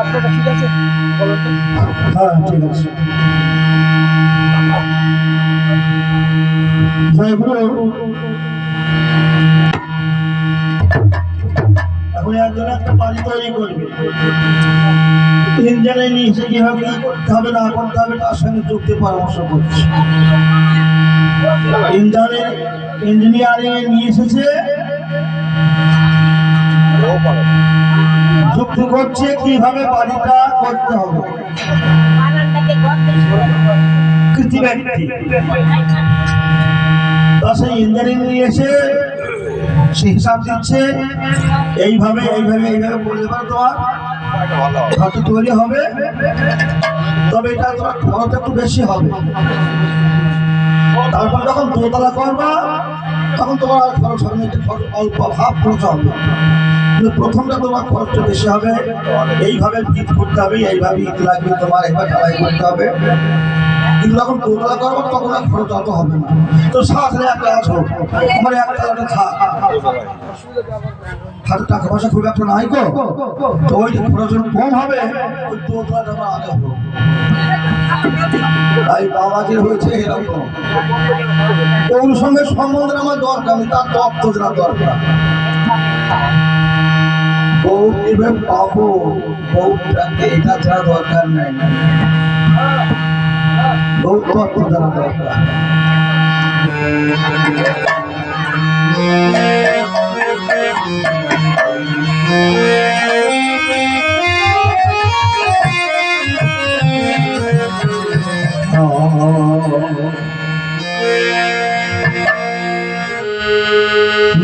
আপনারটা ঠিক আছে বলুন তো। হ্যাঁ ঠিক আছে। এখন একজন একটা বাড়ি তৈরি করবে। তিনজনে নিচে কীভাবে করতে হবে, না করতে হবে, তার সঙ্গে যুক্তি পরামর্শ করছে। ইঞ্জিনিয়ারিং ইঞ্জিনিয়ারিং নিয়ে এসেছে। করছে কীভাবে বাড়িটা করতে হবে? ব্যক্তি। সেই ইঞ্জিনিয়ারিং নিয়ে এসে সে হিসাব দিচ্ছে এইভাবে এইভাবে এইভাবে বলতে পারো তোমার ঘরটা তৈরি হবে। তবে এটা তোমার খরচ একটু বেশি হবে। তারপর যখন দোতলা করবা তখন তোমার খরচ হবে অল্প ভাব খরচ হবে। কিন্তু প্রথমটা তোমার খরচটা বেশি হবে। এইভাবে ঈদ করতে হবে, এইভাবে ঈদ লাগবে তোমার একবার ঢালাই করতে হবে। কিন্তু যখন করব, তখন আর খরচ অত হবে না। তো সাথে একটা আছো আমার এক থাক হাতে টাকা পয়সা খুব একটা নাই গো। তো ওই যে খরচ কম হবে, ওই দোতলাটা আমার আগে হবে। তাই বাবাজি হয়েছে এরকম। ওর সঙ্গে আমার দরকার নেই, তার তত্ত্ব জানা দরকার। বউ কীভাবে পাবো, বউটাকে এটা ছাড়া দরকার নেই। বউ জানা দরকার।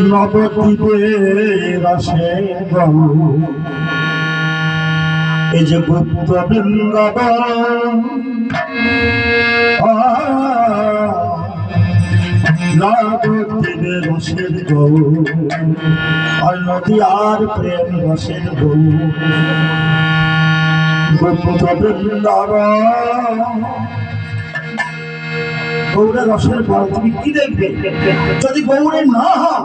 নবদ্বীপের আসে গরু এই যে গুপ্ত বৃন্দাবন রসের আর নদী আর প্রেম রসের রসের পর তুমি কি দেখবে যদি গৌরে না হয়,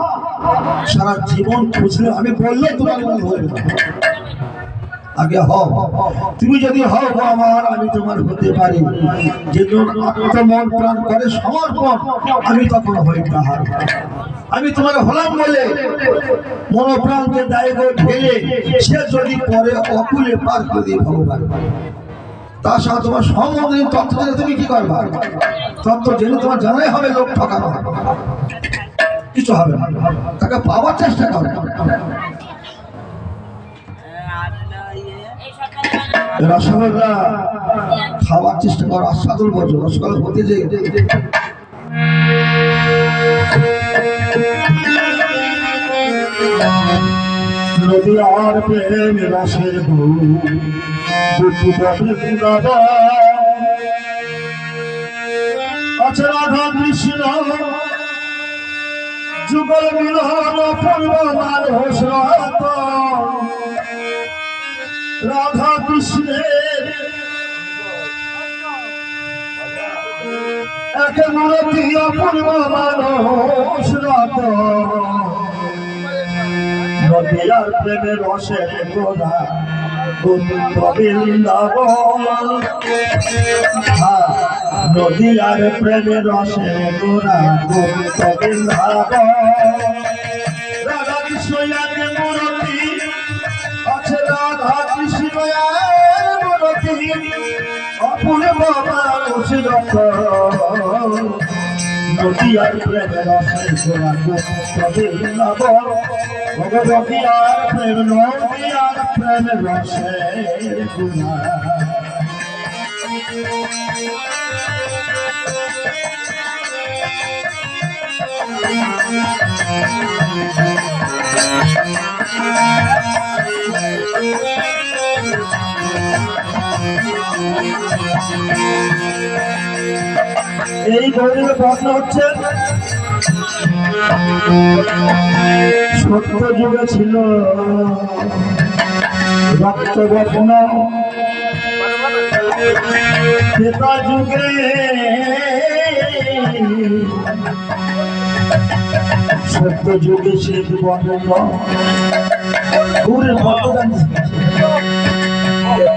সারা জীবন খুঁজলে আমি বললে তোমার মনে হয়ে। আগে হও। তুমি যদি হও আমার, আমি তোমার হতে পারি। যে আত্মমন প্রাণ করে সমর্পণ, আমি তখন হই তাহার। আমি তোমার হলাম বলে মনোপ্রাণকে দায় গো ঢেলে সে যদি পরে অকুলে পার করে ভগবান। তার সাথে তোমার সম্বন্ধে তথ্য জেনে তুমি কি করবা? তথ্য জেনে তোমার জানাই হবে লোক ঠকানো কিছু হবে না। তাকে পাওয়ার চেষ্টা করো। রসগোল্লা খাওয়ার চেষ্টা করো আস্বাদন করছ রসগোল্লা হতে যে যুগল মিলন হোসরাত। রাধা কৃষ্ণের এক মূরতি অপূর্ব মানুষ নদিয়ার প্রেমের রসের হ্যাঁ, নদিয়ার প্রেমের রসের গোদা গোবিন্দ রাধা কৃষ্ণ অপূর্ব মানুষ নদিয়ার বৃন্দাবন ভগবতী আর প্রেম নদিয়ার প্রেম গুণা Thank you. এই গৌরীর বর্ণ হচ্ছে, সত্য যুগে ছিল। রক্ত বর্ণ ক্রেতা যুগে সত্য যুগে শ্বেত বর্ণ গৌরীর বর্ণদান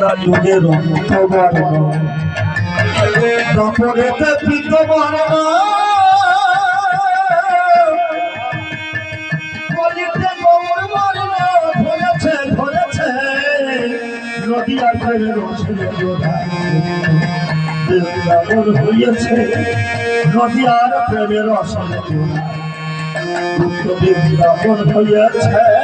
ক্রেতা যুগে রক্ত দপরেতে পিত বর্ণ কলিতে গৌর বর্ণ ধরেছে ধরেছে নদী আকার রসে বৃন্দাবন হইয়াছে নদী আর প্রেমের রসে বৃন্দাবন হইয়াছে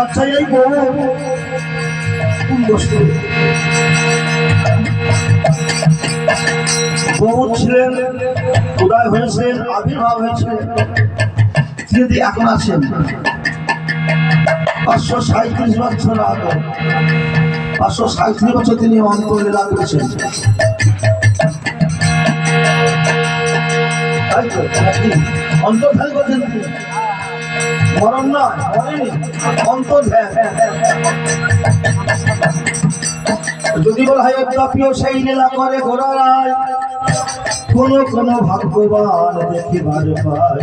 আচ্ছা এই বউ বউ ছিলেন, উদয় হয়েছেন, আবির্ভাব হয়েছে তিনি এখন আছেন, পাঁচশো সাঁত্রিশ বছর আগে পাঁচশো সাঁত্রিশ বছর তিনি তো অন্তর্ধান করেছেন যদি বলা হয় অদ্যাপিও সেই লীলা করে ঘোড়ারায়, কোন কোন ভাগ্যবান দেখিবার পায়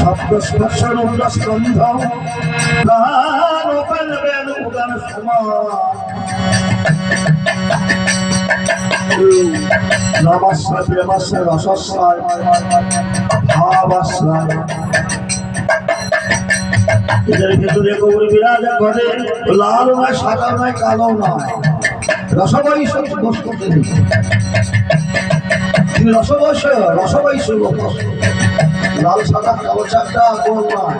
শব্দ স্পর্শ রুদ্র স্কন্ধ। প্রাণ ওপেন উদান সমান নমস্কার প্রেমাশ্রয় রসস্বয় ভাবাশ্রয় করে লাল নয়, সাদা নয়, কালো নয়। রসবৈশ বস্তু তিনি রসবৈশ রসবৈশ লাল সাদা কালো চারটা গোল নয়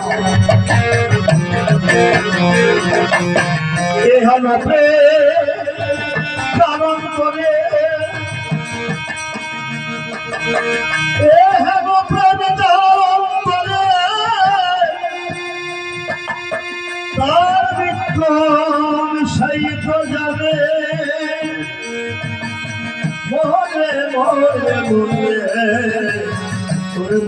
এ হল প্রেম করে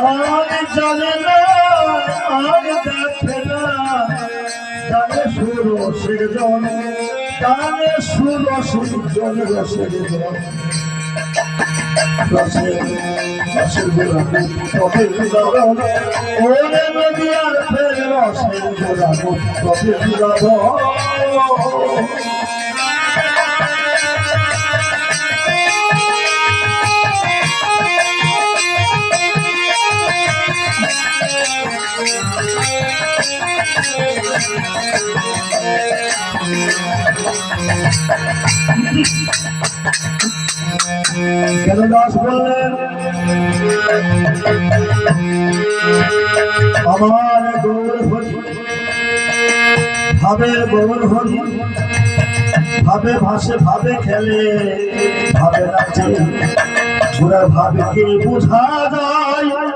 আর জানে না আর দেখে না। জানে সুর সৃজন জানে সুর সৃজন রসের জন। রসের রসের গোলাপ তবে গোলাপ ওরে নদী আর ফের রসের গোলাপ তবে গোলাপ কেন দাস বললেন? আমার গৌর ভাবে গৌর হরি। ভাবে ভাসে ভাবে খেলে। ভাবে নাচে। ঘোড়া ভাবে কে বোঝা যায়?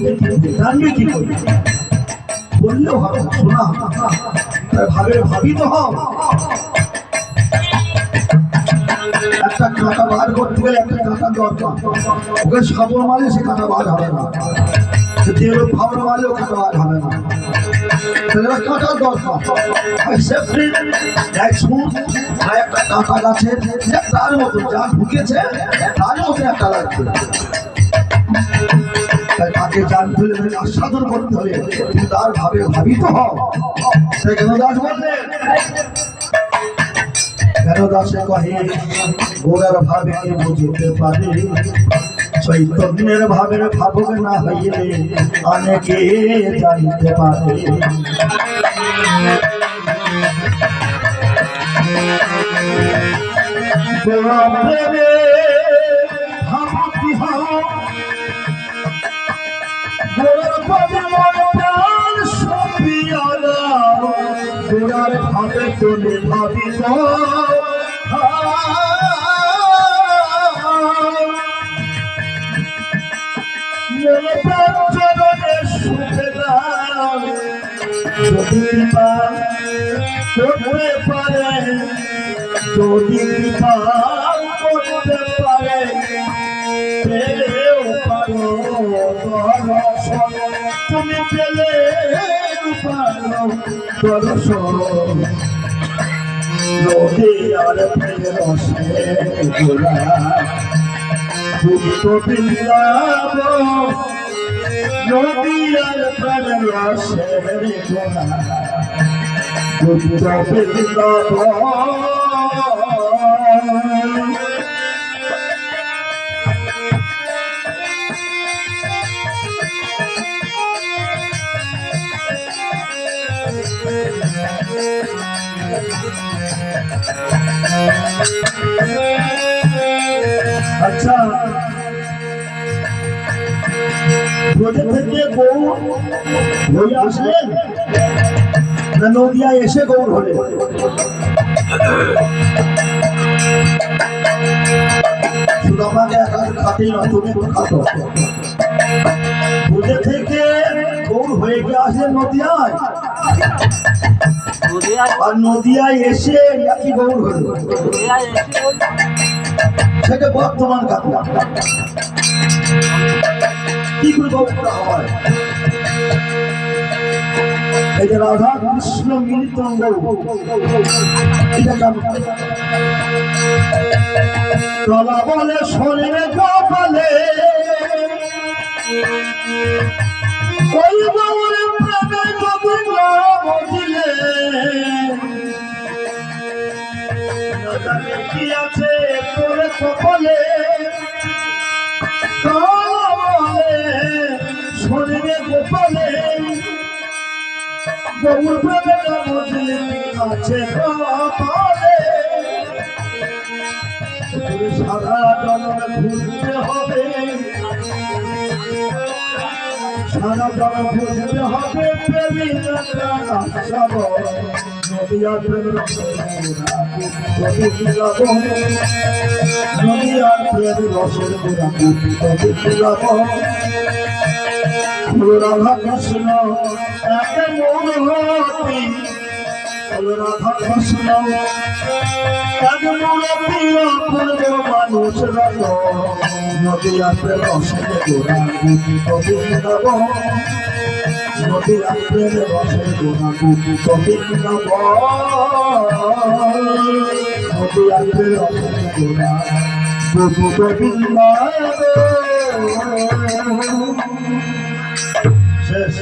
জানবে কি করে? বললেও হবে শোনা ভাবে, ভাবি তো হও। একটা কাঁটা বার করতে গেলে একটা কাঁটা দরকার। ওকে সাবর মারলে সে কাঁটা বার হবে না। দেড় ভাবর মারলেও কাঁটা হবে না। এবার কাঁটার দরকার। একটা কাঁটা গাছের। যে তার মতো যা ঢুকেছে, তার মতো একটা লাগবে। তাকে জান ফেলে ফেলে আস্বাদন করতে হবে তার ভাবে ভাবিত হও। দাস বললেন কেন কহে গোড়ার ভাবে বুঝতে পারে? চৈতন্যের ভাবক না হইলে অনেকে জানিতে পারে। গোড়া ভাবে তোলে ভাবিত প্রাণ চরণে সুখে যদি কৃপা করতে পারে যদি কৃপা করতে পারে পারো তুমি পেলে দর্শন নদী আর প্রেমের রসে গোলা দুটো বিলাব নদী আর প্রেমের রসে গোলা দুটো বিলাব আচ্ছা। ব্রজে থেকে গৌর হয়ে আসলেন না নদিয়া এসে গৌর হলেন শুধু আমাকে খাতে না, তুমি খাতো থেকে গৌর হয়ে গিয়ে আসলেন নদিয়ায়? আর নদিয়ায় এসে নাকি গৌর হলো। সেটা বর্তমান কথা। কি করে হয়? এই রাধা কৃষ্ণ মিলিত বলে শরীরে কপালে। কমলে শরীরে গোপালে গৌর প্রেমে আছে সারা জন্মে ঘুরতে হবে রাধা কৃষ্ণ এক মূর্তি রাধা মানুষ রত নদিয়া প্রেম রসের গোড়া কবি মিলাব নদী আপ্রের রসে গোনা গুটি কবি নব নদী গোনা গুটি কবি শেষ